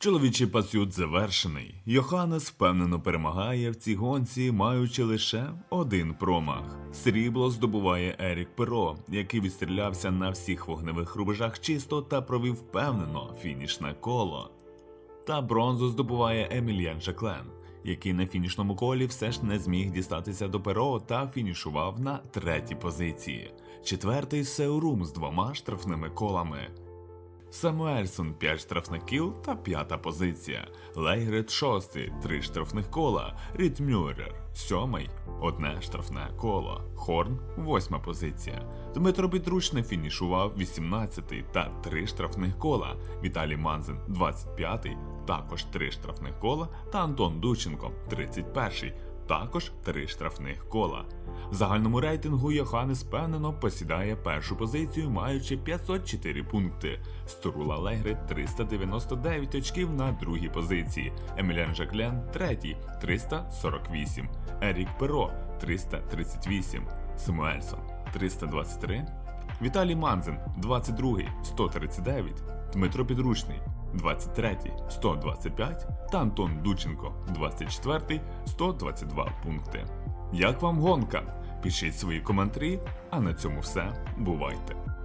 Чоловічий пасют завершений. Йоханнес впевнено перемагає в цій гонці, маючи лише один промах. Срібло здобуває Ерік Перо, який відстрілявся на всіх вогневих рубежах чисто та провів впевнено фінішне коло. Та бронзу здобуває Емільян Жаклен, який на фінішному колі все ж не зміг дістатися до перо та фінішував на третій позиції. Четвертий Сеурум з двома штрафними колами. Самуельсон 5 штрафних кіл та п'ята позиція. Лейгрет 6 3 штрафних кола. Рід Мюррер 7 одне штрафне коло. Хорн 8 позиція. Дмитро Підручний фінішував 18 та 3 штрафних кола. Віталій Манзин 25 також 3 штрафних кола. Та Антон Дученко 31 також 3 штрафних кола. В загальному рейтингу Йоханнес впевнено посідає першу позицію, маючи 504 пункти. Сторула Легри 399 очків на другій позиції. Емілян Жаклен третій 348. Ерік Перо 338. Самуельсон 323. Віталій Манзин 22 139. Дмитро Підручний 23 125 та Антон Дученко 24 122 пункти. Як вам гонка? Пишіть свої коментарі, а на цьому все. Бувайте!